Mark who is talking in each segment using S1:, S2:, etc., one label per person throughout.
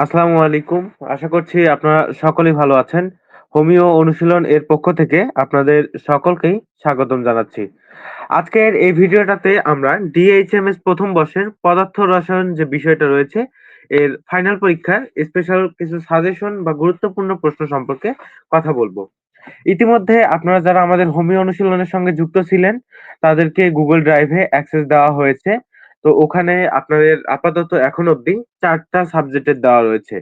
S1: আসসালামু আলাইকুম। আশা করছি আপনারা সকলেই ভালো আছেন। হোমিও অনুশীলন এর পক্ষ থেকে আপনাদের সকলকেই স্বাগতম জানাচ্ছি। আজকের এই ভিডিওটাতে আমরা ডিএইচএমএস প্রথম বর্ষের পদার্থ রসায়ন যে বিষয়টা রয়েছে, এর ফাইনাল পরীক্ষার স্পেশাল কিছু সাজেশন বা গুরুত্বপূর্ণ প্রশ্ন সম্পর্কে কথা বলব ইতিমধ্যে আপনারা যারা আমাদের হোমিও অনুশীলনের সঙ্গে যুক্ত ছিলেন, তাদেরকে গুগল ড্রাইভে অ্যাক্সেস দেওয়া হয়েছে। তো ওখানে আপনাদের আপাতত এখন অবধি ৪ টা সাবজেক্টের দেওয়া রয়েছে।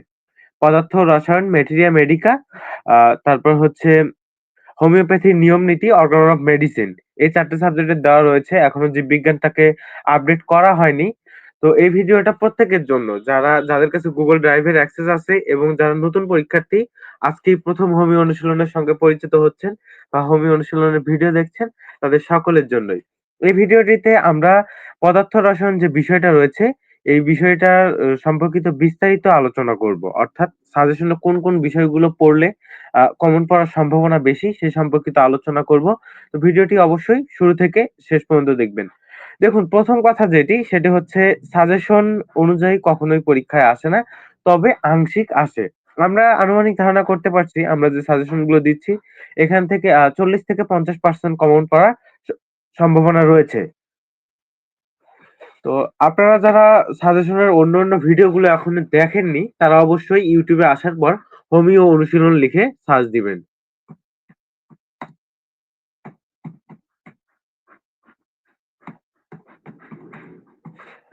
S1: পদার্থ রসায়ন, মেটেরিয়া মেডিকা, তারপর হচ্ছে হোমিওপ্যাথির নিয়ম নীতি, অর্গান অফ মেডিসিন। এই ৪ টা সাবজেক্টের দেওয়া রয়েছে। এখনও জীববিজ্ঞানটাকে আপডেট করা হয়নি। তো এই ভিডিওটা প্রত্যেকের জন্য যারা যাদের কাছে গুগল ড্রাইভের অ্যাক্সেস আছে এবং যারা নতুন পরীক্ষার্থী আজকেই প্রথম হোমিও অনুশীলনের সঙ্গে পরিচিত হচ্ছেন বা হোমিও অনুশীলনের ভিডিও দেখছেন, তাদের সকলের জন্যই। এই ভিডিওটিতে আমরা পদার্থ রসায়ন যে বিষয়টা রয়েছে, এই বিষয়টার অ সম্পর্কিত বিস্তারিত আলোচনা করব। অর্থাৎ সাজেশনে কোন, কোন বিষয়গুলো পড়লে কমন পড়ার সম্ভাবনা বেশি সে সম্পর্কিত আলোচনা করব। তো ভিডিওটি অবশ্যই শুরু থেকে শেষ পর্যন্ত দেখবেন। দেখুন প্রথম কথা যেটি সেটি হচ্ছে সাজেশন অনুযায়ী কখনোই পরীক্ষায় আসে না। তবে আংশিক আসে। আমরা আনুমানিক ধারণা করতে পারছি আমরা যে সাজেশনগুলো দিচ্ছি এখান থেকে ৪০ থেকে ৫০% কমন পড়ার স সম্ভাবনা রয়েছে। তো আপনারা যারা সাজেশনের অন্য, অন্য ভিডিওগুলো এখনও দেখেননি, তারা অবশ্যই এ আসার পর হোমিও অনুশীলন লিখে সার্চ দিবেন।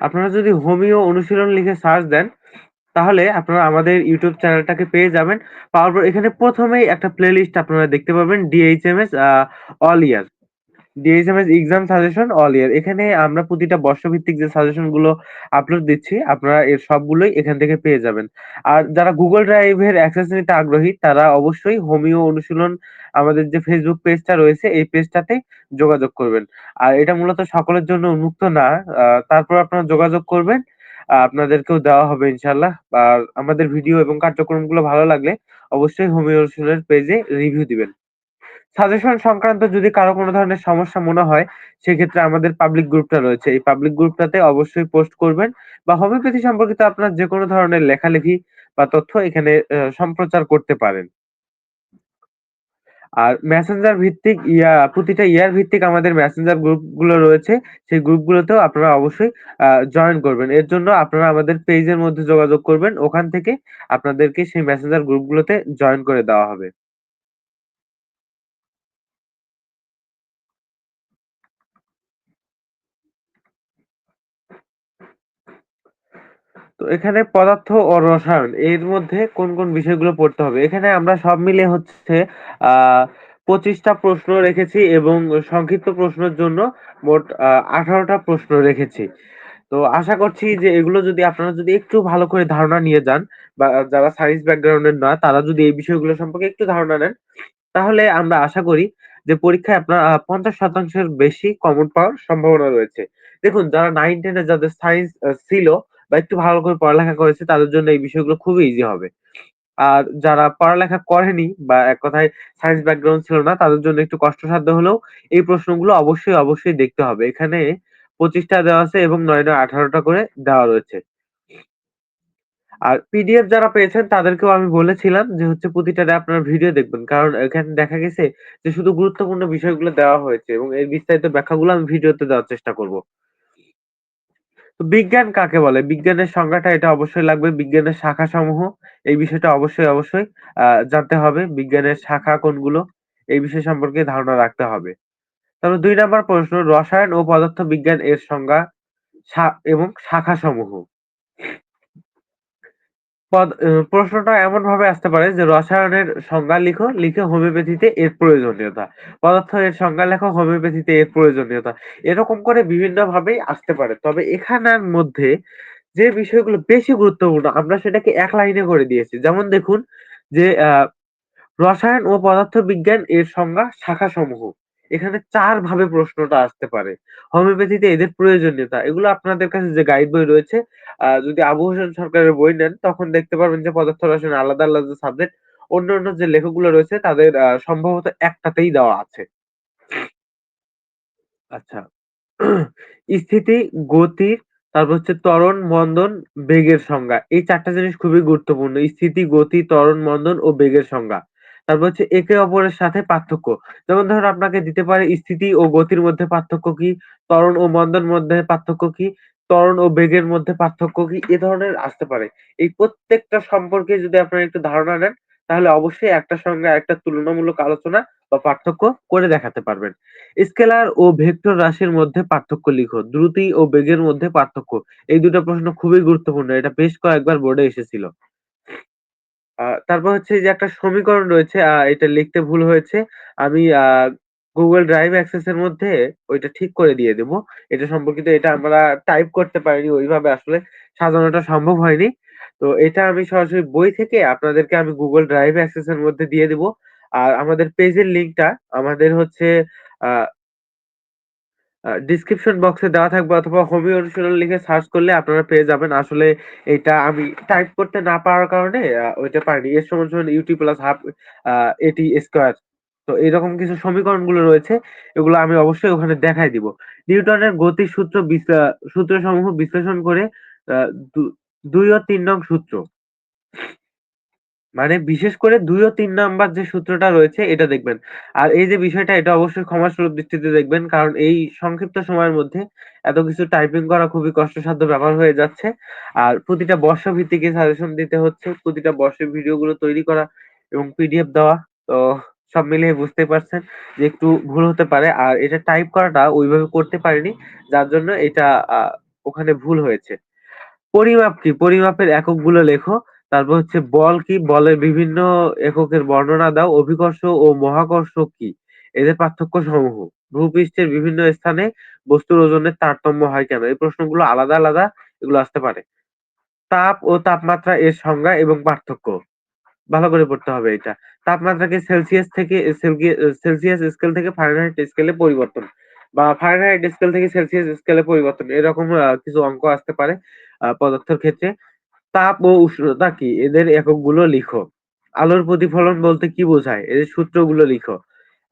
S1: আপনারা যদি হোমিও অনুশীলন লিখে সার্চ দেন, তাহলে আপনারা আমাদের YouTube চ্যানেলটাকে পেয়ে যাবেন। পাওয়ার পর এখানে প্রথমেই একটা প্লেলিস্ট আপনারা দেখতে পাবেন DHMS all year. DHMS exam suggestion all year. এখানে আমরা প্রতিটা বর্ষভিত্তিক যে সাজেশনগুলো আপলোড দিচ্ছি, আপনারা এর সবগুলোই এখান থেকে পেয়ে যাবেন। আর যারা Drive এর অ্যাক্সেস নিতে আগ্রহী, তারা অবশ্যই হোমিও অনুশীলন আমাদের যে Facebook পেজটা রয়েছে, এই পেজটাতে যোগাযোগ করবেন। আর এটা মূলত সকলের জন্য উন্মুক্ত না। তারপর আপনারা যোগাযোগ করবেন। আপনাদেরকেও দেওয়া হবে ইনশাআল্লাহ। আর আমাদের ভিডিও এবং কার্যক্রমগুলো ভালো লাগলে অবশ্যই হোমিও অনুশীলনের পেজে রিভিউ দিবেন। সাজেশন সংক্রান্ত যদি কারও কোনো ধরনের সমস্যা মনে হয়, সেক্ষেত্রে আমাদের পাবলিক গ্রুপটা রয়েছে। এই পাবলিক গ্রুপটাতে অবশ্যই পোস্ট করবেন বা হোমিওপ্যাথি সম্পর্কিত আপনার যেকোনো ধরনের লেখালেখি বা তথ্য এখানে সম্প্রচার করতে পারেন। আর মেসেঞ্জার ভিত্তিক ইয়া প্রতিটা ইয়ার ভিত্তিক আমাদের মেসেঞ্জার গ্রুপগুলো রয়েছে। সেই গ্রুপগুলোতেও আপনারা অবশ্যই জয়েন করবেন। এর জন্য আপনারা আমাদের পেজের মধ্যে যোগাযোগ করবেন। ওখান থেকে আপনাদেরকে সেই মেসেঞ্জার গ্রুপগুলোতে জয়েন করে দেওয়া হবে। তো এখানে পদার্থ ও রসায়ন এর মধ্যে কোন, কোন বিষয়গুলো পড়তে হবে? এখানে আমরা সব মিলিয়ে হচ্ছে আ ২৫ টা প্রশ্ন রেখেছি এবং সংক্ষিপ্ত প্রশ্নের জন্য মোট আ ১৮ প্রশ্ন রেখেছি। তো আশা করছি যে এগুলো যদি আপনারা যদি একটু ভালো করে ধারণা নিয়ে যান বা যারা সায়েন্স ব্যাকগ্রাউন্ডের না তারা যদি এই বিষয়গুলো সম্পর্কে একটু ধারণা নেন, তাহলে আমরা আশা করি যে পরীক্ষায় আপনার আ ৫০% বেশি কমন পাওয়ার সম্ভাবনা রয়েছে। দেখুন যারা নাইন টেনে যাদের সায়েন্স ছিল বা একটু ভালো করে পড়ালেখা করেছে তাদের জন্য এই বিষয়গুলো খুবই ইজি হবে। আর যারা পড়ালেখা করেনি বা এক কথায় সায়েন্স ব্যাকগ্রাউন্ড ছিল না তাদের জন্য একটু কষ্টসাধ্য হলেও এই প্রশ্নগুলো অবশ্যই, অবশ্যই দেখতে হবে। এখানে পঁচিশটা দেওয়া আছে এবং নয় নয় আঠারোটা করে দেওয়া রয়েছে। আর পিডিএফ যারা পেয়েছেন তাদেরকেও আমি বলেছিলাম যে হচ্ছে প্রতিটারে আপনারা ভিডিও দেখবেন। কারণ এখানে দেখা গেছে যে শুধু গুরুত্বপূর্ণ বিষয়গুলো দেওয়া হয়েছে এবং এর বিস্তারিত ব্যাখ্যাগুলো আমি ভিডিওতে দেওয়ার চেষ্টা করব। তো বিজ্ঞান কাকে বলে? বিজ্ঞানের সংজ্ঞাটা এটা অবশ্যই লাগবে। বিজ্ঞানের শাখা সমূহ এই বিষয়টা অবশ্যই, অবশ্যই জানতে হবে। বিজ্ঞানের শাখা কোনগুলো? এই বিষয় সম্পর্কে ধারণা রাখতে হবে। তারপর দুই নাম্বার প্রশ্ন রসায়ন ও পদার্থ বিজ্ঞান এর সংজ্ঞা এবং শাখাসমূহ। পদ অ প্রশ্নটা এমন ভাবে আসতে পারে যে রসায়নের সংজ্ঞা লিখো, লিখে হোমিওপ্যাথিতে এর প্রয়োজনীয়তা। পদার্থ এর সংজ্ঞা লেখো, হোমিওপ্যাথিতে এর প্রয়োজনীয়তা। এরকম করে বিভিন্নভাবেই আসতে পারে। তবে এখানের মধ্যে যে বিষয়গুলো বেশি গুরুত্বপূর্ণ আমরা সেটাকে এক লাইনে করে দিয়েছি। যেমন দেখুন যে আ রসায়ন ও পদার্থবিজ্ঞান এর সংজ্ঞা শাখাসমূহ। এখানে চার ভাবে প্রশ্নটা আসতে পারে। হোমিওপ্যাথিতে এদের প্রয়োজনীয়তা। এগুলো আপনাদের কাছে যে গাইড বই রয়েছে, যদি আবু হোসেন সরকারের বই নেন তখন দেখতে পারবেন যে পদার্থ রসায়ন আলাদা, আলাদা সাবজেক্ট। অন্যান্য যে লেখকগুলো রয়েছে তাদের সম্ভবত একটাতেই দেওয়া আছে। আচ্ছা। স্থিতি, গতির তারপর হচ্ছে ত্বরণ, মন্দন, বেগের সংজ্ঞা। এই চারটা জিনিস খুবই গুরুত্বপূর্ণ। স্থিতি, গতি, ত্বরণ, মন্দন ও বেগের সংজ্ঞা। তারপর হচ্ছে একে অপরের সাথে পার্থক্য। যেমন ধরুন আপনাকে দিতে পারে স্থিতি ও গতির মধ্যে পার্থক্য কি? ত্বরণ ও মন্দন মধ্যে পার্থক্য কি? ত্বরণ ও বেগের মধ্যে পার্থক্য কি? এ ধরনের আসতে পারে। এই প্রত্যেকটা সম্পর্কে যদি আপনারা একটু ধারণা নেন, তাহলে অবশ্যই একটার সঙ্গে একটা তুলনামূলক আলোচনা বা পার্থক্য করে দেখাতে পারবেন। স্কেলার ও ভেক্টর রাশির মধ্যে পার্থক্য লিখো। দ্রুতি ও বেগের মধ্যে পার্থক্য। এই দুটো প্রশ্ন খুবই গুরুত্বপূর্ণ। এটা বেশ কয়েকবার বোর্ডে এসেছিল। তারপর হচ্ছে যে একটা সমীকরণ রয়েছে এটা লিখতে ভুল হয়েছে। আমি, আ, Google Drive এর মধ্যে ওইটা ঠিক করে দিয়ে দেব। এটা সম্পর্কিত এটা আমরা টাইপ করতে পারিনি, ওইভাবে আসলে সাজানোটা সম্ভব হয়নি। তো এটা আমি সরাসরি বই থেকে আপনাদেরকে আমি Google Drive Access এর মধ্যে দিয়ে দিব। আর আমাদের পেজের লিংকটা আমাদের হচ্ছে আ আ ডেসক্রিপশন বক্সে দেওয়া থাকবে অথবা হোমিও অনুশীলন লিখে সার্চ করলে আপনারা পেয়ে যাবেন। আসলে এটা আমি টাইপ করতে না পারার কারণে ওইটা পারিনি। এর সমান, সমান U T plus half A T square তো এরকম কিছু সমীকরণগুলো রয়েছে। এগুলো আমি অবশ্যই ওখানে দেখায় দিব। নিউটনের গতির সূত্র সূত্রসমূহ বিশ্লেষণ করে আ দু ২ ও তিন নং সূত্র। মানে বিশেষ করে ২ ও ৩ নাম্বার যে সূত্রটা রয়েছে, এটা দেখবেন। আর এই যে বিষয়টা, এটা অবশ্যই ক্ষমাসুলভ দৃষ্টিতে দেখবেন। কারণ এই সংক্ষিপ্ত সময়ের মধ্যে এত কিছু টাইপিং করা খুবই কষ্টসাধ্য ব্যাপার হয়ে যাচ্ছে। আর প্রতিটা বর্ষভিত্তিকে সাজেশন দিতে হচ্ছে। প্রতিটা বর্ষের ভিডিওগুলো তৈরি করা এবং পিডিএফ দেওয়া। তো সব মিলিয়ে বুঝতেই পারছেন যে একটু ভুল হতে পারে। আর এটা টাইপ করাটা ওইভাবে করতে পারিনি। যার জন্য এটা ওখানে ভুল হয়েছে। পরিমাপ কি? পরিমাপের এককগুলো লেখো। তারপর হচ্ছে বল কি? বলের বিভিন্ন এককের বর্ণনা দাও। অভিকর্ষ ও মহাকর্ষ কি? এদের পার্থক্য সমূহ। ভূপৃষ্ঠের বিভিন্ন স্থানে বস্তুর ওজনের তারতম্য হয় কেন? এই প্রশ্নগুলো আলাদা, আলাদা এগুলো আসতে পারে। তাপ ও তাপমাত্রা এর সংজ্ঞা এবং পার্থক্য। ভালো করে পড়তে হবে এটা। তাপমাত্রাকে সেলসিয়াস থেকে সেলসিয়াস স্কেল থেকে ফারেনহাইট স্কেলে পরিবর্তন বা ফারেনহাইট স্কেল থেকে সেলসিয়াস স্কেলে পরিবর্তন। এরকম কিছু অঙ্ক আসতে পারে পদার্থের ক্ষেত্রে। তাপ ও উষ্ণতা কি? এদের এককগুলো লিখো। আলোর প্রতিফলন বলতে কি বোঝায়? এদের সূত্রগুলো লিখো।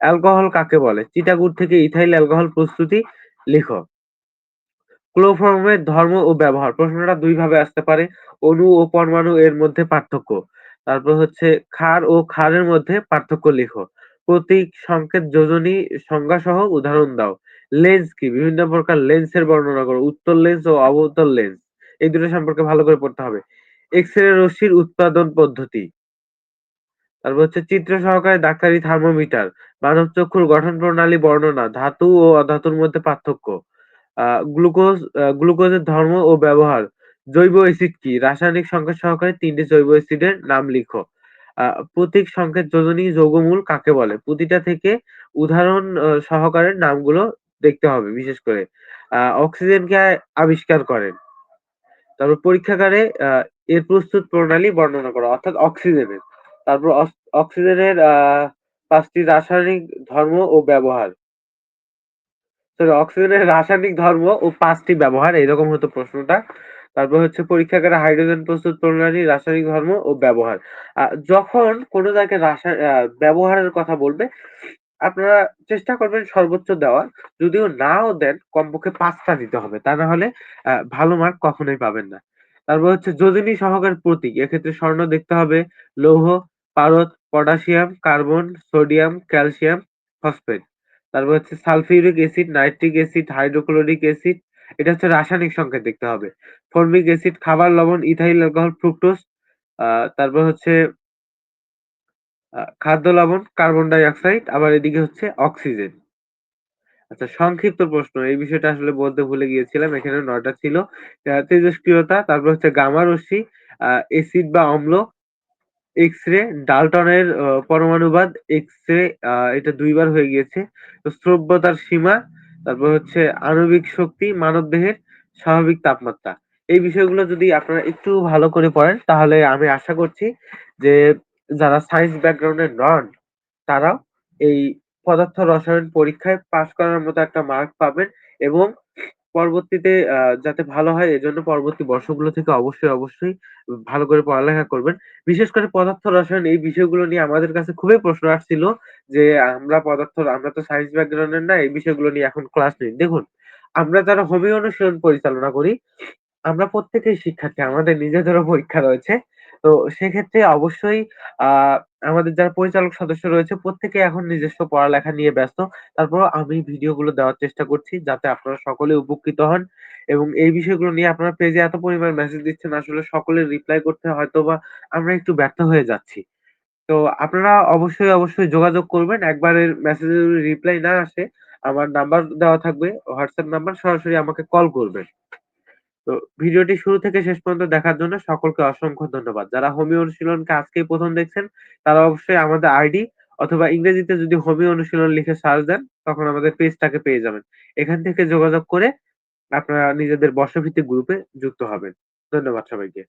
S1: অ্যালকোহল কাকে বলে? চিটাগুড় থেকে ইথাইল অ্যালকোহল প্রস্তুতি লিখো। ক্লোরোফর্মের ধর্ম ও ব্যবহার। প্রশ্নটা দুই ভাবে আসতে পারে। অণু ও পরমাণু এর মধ্যে পার্থক্য। তারপর হচ্ছে ক্ষার ও ক্ষারের মধ্যে পার্থক্য লিখো। প্রতীক, সংকেত, যোজনী, সংজ্ঞা সহ উদাহরণ দাও। লেন্স কি? বিভিন্ন প্রকার লেন্সের বর্ণনা করো। উত্তল লেন্স ও অবতল লেন্স। এই দুটো সম্পর্কে ভালো করে পড়তে হবে। এক্স-রে রশ্মির উৎপাদন পদ্ধতি। তারপর হচ্ছে চিত্র সহকারে ডাক্তারি থার্মোমিটার, মানব চক্ষুর গঠন প্রণালী বর্ণনা, ধাতু ও অধাতুর মধ্যে পার্থক্য, গ্লুকোজ গ্লুকোজের ধর্ম ও ব্যবহার, জৈব অ্যাসিড কি? রাসায়নিক সংকেত সহকারে তিনটি জৈব অ্যাসিডের নাম লিখো। প্রতীক, সংকেত, যোজনী, যৌগমূল কাকে বলে? প্রতিটা থেকে উদাহরণ সহকারে নামগুলো দেখতে হবে বিশেষ করে। অক্সিজেনকে আবিষ্কার করেন। তারপর পরীক্ষাগারে এর প্রস্তুত প্রণালী বর্ণনা করা অর্থাৎ অক্সিজেনের। তারপর অক্স অক্সিজেনের আ ৫ টি রাসায়নিক ধর্ম ও ব্যবহার। সরি অক্সিজেনের রাসায়নিক ধর্ম ও পাঁচটি ব্যবহার এরকম হতো প্রশ্নটা। তারপর হচ্ছে পরীক্ষাগারে হাইড্রোজেন প্রস্তুত প্রণালী, রাসায়নিক ধর্ম ও ব্যবহার। যখন কোন জায়গায় রাসা ব্যবহারের কথা বলবে, আপনারা চেষ্টা করবেন সর্বোচ্চ দেওয়ার। যদিও নাও দেন কমপক্ষে ৫ টা দিতে হবে। তা না হলে ভালো মার্ক কখনোই পাবেন না। তারপর হচ্ছে যোজনী সহকারে প্রতীক। এক্ষেত্রে স্বর্ণ দেখতে হবে, লৌহ, পারদ, potassium, carbon, sodium, calcium, phosphate. তারপর হচ্ছে sulphuric acid, nitric acid, hydrochloric acid. এটা হচ্ছে রাসায়নিক সংকেত দেখতে হবে। ফর্মিক অ্যাসিড, খাবার লবণ, ইথাইল অ্যালকোহল, ফ্রুক্টোজ। তারপর হচ্ছে খাদ্য লবণ, কার্বন ডাই অক্সাইড, আবার এদিকে হচ্ছে অক্সিজেন। আচ্ছা সংক্ষিপ্ত প্রশ্ন। এই বিষয়টা আসলে বলতে ভুলে গিয়েছিলাম। এখানে ৯ টা ছিল। তেজস্ক্রিয়তা, তারপর হচ্ছে গামা রশ্মি, এসিড বা অম্ল, এক্স-রে, ডালটনের অ পরমাণুবাদ, এক্স-রে আ এটা দুইবার হয়ে গিয়েছে। শ্রব্যতার সীমা, তারপর হচ্ছে আণবিক শক্তি, মানবদেহের স্বাভাবিক তাপমাত্রা। এই বিষয়গুলো যদি আপনারা একটু ভালো করে পড়েন তাহলে আমি আশা করছি যে যারা সায়েন্স ব্যাকগ্রাউন্ডের নন তারাও এই পদার্থ রসায়ন পরীক্ষায় পাস করার মতো একটা মার্ক পাবেন এবং পরবর্তীতে যাতে ভালো হয় এজন্য পরবর্তী বর্ষগুলো থেকে অবশ্যই, অবশ্যই ভালো করে পড়ালেখা করবেন। বিশেষ করে পদার্থ রসায়ন এই বিষয়গুলো নিয়ে আমাদের কাছে খুবই প্রশ্ন আসছিল যে আমরা পদার্থ আমরা তো সায়েন্স ব্যাকগ্রাউন্ডের না এই বিষয়গুলো নিয়ে এখন ক্লাস নিন। দেখুন আমরা যারা হোমিও অনুশীলন পরিচালনা করি, আমরা প্রত্যেকেই শিক্ষার্থী। আমাদের নিজেদেরও পরীক্ষা রয়েছে। তো সেক্ষেত্রে অবশ্যই আ আমাদের যারা পরিচালক সদস্য রয়েছে প্রত্যেকে এখন নিজস্ব পড়ালেখা নিয়ে ব্যস্ত। তারপর আমি ভিডিওগুলো দেওয়ার চেষ্টা করছি যাতে আপনারা সকলে উপকৃত হন এবং এই বিষয়গুলো নিয়ে আপনারা পেজে এত পরিমাণ মেসেজ দিচ্ছেন আসলে সকলে রিপ্লাই করতে হয়তোবা আমরা একটু ব্যর্থ হয়ে যাচ্ছি। তো আপনারা অবশ্যই, অবশ্যই যোগাযোগ করবেন। একবারের মেসেজের রিপ্লাই না আসে, আমার নাম্বার দেওয়া থাকবে হোয়াটসঅ্যাপ নাম্বার সরাসরি আমাকে কল করবেন। তো ভিডিওটি শুরু থেকে শেষ পর্যন্ত দেখার জন্য সকলকে অসংখ্য ধন্যবাদ। যারা হোমিও অনুশীলনকে আজকেই প্রথম দেখছেন, তারা অবশ্যই আমাদের আইডি অথবা ইংরেজিতে যদি হোমিও অনুশীলন লিখে সার্চ দেন, তখন আমাদের পেজটাকে পেয়ে যাবেন। এখান থেকে যোগাযোগ করে আপনারা নিজেদের বর্ষভিত্তিক গ্রুপে যুক্ত হবেন। ধন্যবাদ সবাইকে।